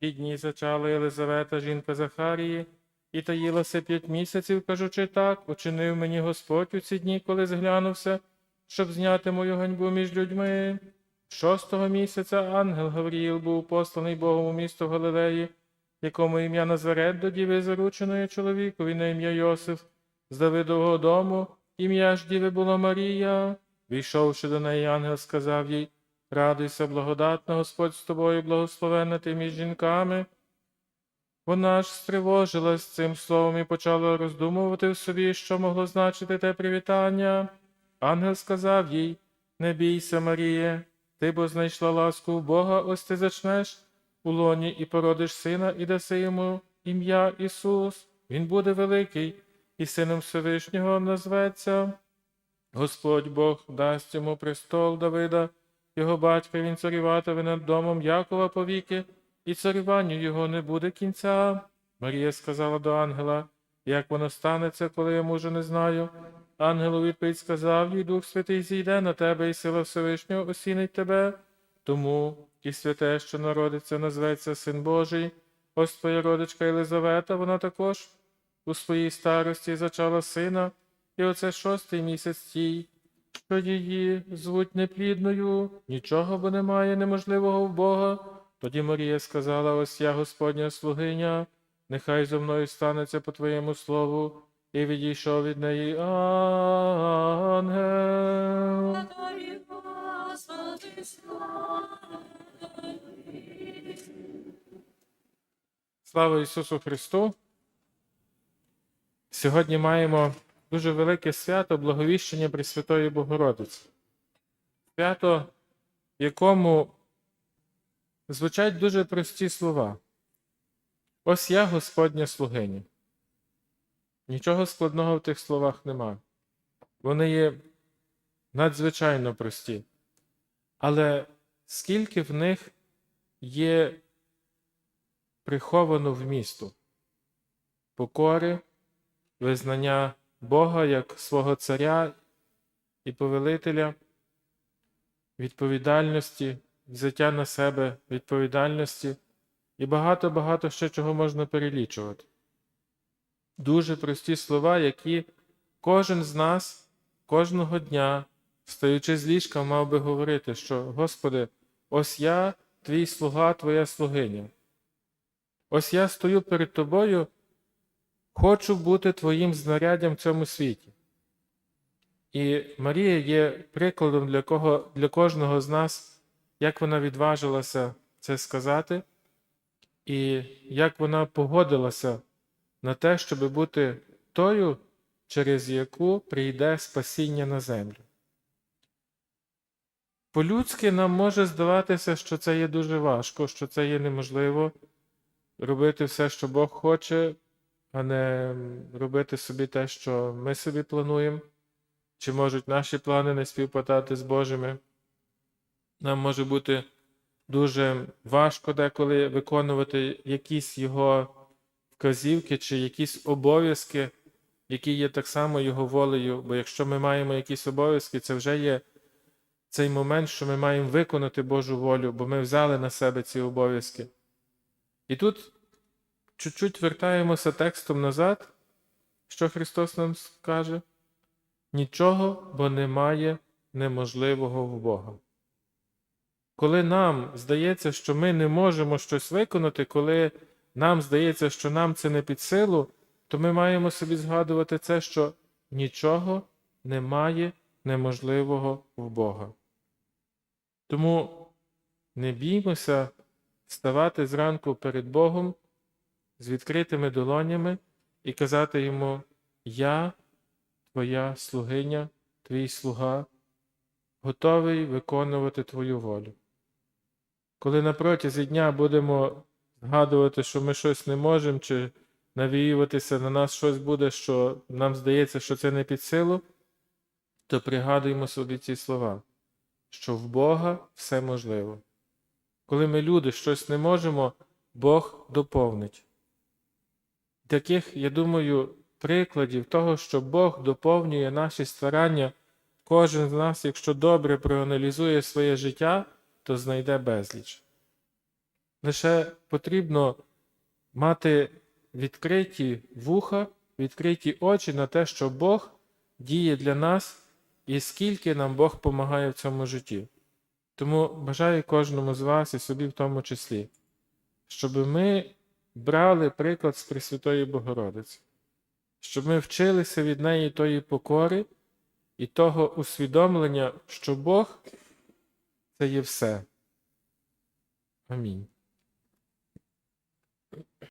і дні зачала Єлизавета, жінка Захарії, і таїлася п'ять місяців, кажучи так, учинив мені Господь у ці дні, коли зглянувся, щоб зняти мою ганьбу між людьми. Шостого місяця ангел Гавріїл був посланий Богом у місто Галилеї, якому ім'я Назарет до діви зарученої чоловікові на ім'я Йосиф, з Давидового дому, ім'я ж діви було Марія. Війшовши до неї, ангел сказав їй, Радуйся, благодатна Господь з тобою, благословенна ти між жінками. Вона ж стривожилась цим словом і почала роздумувати в собі, що могло значити те привітання. Ангел сказав їй, Не бійся, Маріє, ти бо знайшла ласку у Бога, ось ти зачнеш у лоні і породиш сина, і даси йому ім'я Ісус. Він буде великий, і сином Всевишнього назветься. Господь Бог дасть йому престол Давида, його батька він царюватиме над домом Якова повіки, і царюванню його не буде кінця. Марія сказала до ангела, як воно станеться, коли я мужа не знаю. Ангел відповідь сказав їй, Дух Святий зійде на тебе, і сила Всевишнього осінить тебе. Тому і святе, що народиться, назветься Син Божий. Ось твоя родичка Єлизавета, вона також у своїй старості зачала сина, і оце шостий місяць тій, що її звуть неплідною, нічого бо немає неможливого в Бога. Тоді Марія сказала: Ось я, Господня слугиня, нехай зо мною станеться по твоєму слову, і відійшов від неї ангел. Слава Ісусу Христу! Сьогодні маємо дуже велике свято Благовіщення Пресвятої Богородиці. Свято, в якому звучать дуже прості слова. Ось я Господня слугиня. Нічого складного в тих словах нема. Вони є надзвичайно прості. Але скільки в них є приховано вмісту покори, визнання Бога як свого царя і повелителя, відповідальності, взяття на себе відповідальності і багато-багато ще чого можна перелічувати. Дуже прості слова, які кожен з нас кожного дня, встаючи з ліжка, мав би говорити, що Господи, ось я, твій слуга, твоя слугиня. Ось я стою перед тобою, хочу бути твоїм знаряддям в цьому світі. І Марія є прикладом для, кого, для кожного з нас, як вона відважилася це сказати, і як вона погодилася на те, щоб бути тою, через яку прийде спасіння на землю. По-людськи нам може здаватися, що це є дуже важко, що це є неможливо робити все, що Бог хоче, а не робити собі те, що ми собі плануємо, чи можуть наші плани не співпадати з Божими. Нам може бути дуже важко деколи виконувати якісь його вказівки чи якісь обов'язки, які є так само його волею. Бо якщо ми маємо якісь обов'язки, це вже є цей момент, що ми маємо виконати Божу волю, бо ми взяли на себе ці обов'язки. І тут чуть-чуть вертаємося текстом назад, що Христос нам скаже: нічого, бо немає неможливого в Бога. Коли нам здається, що ми не можемо щось виконати, коли нам здається, що нам це не під силу, то ми маємо собі згадувати це, що нічого немає неможливого в Бога. Тому не біймося ставати зранку перед Богом з відкритими долонями і казати йому: Я, твоя слугиня, твій слуга, готовий виконувати твою волю. Коли на протязі дня будемо згадувати, що ми щось не можемо, чи навіюватися на нас щось буде, що нам здається, що це не під силу, то пригадуємо собі ці слова, що в Бога все можливо. Коли ми люди щось не можемо, Бог доповнить. Таких, я думаю, прикладів того, що Бог доповнює наші старання, кожен з нас, якщо добре проаналізує своє життя, то знайде безліч. Лише потрібно мати відкриті вуха, відкриті очі на те, що Бог діє для нас і скільки нам Бог допомагає в цьому житті. Тому бажаю кожному з вас і собі в тому числі, щоб ми брали приклад з Пресвятої Богородиці, щоб ми вчилися від неї тої покори і того усвідомлення, що Бог це є все. Амінь.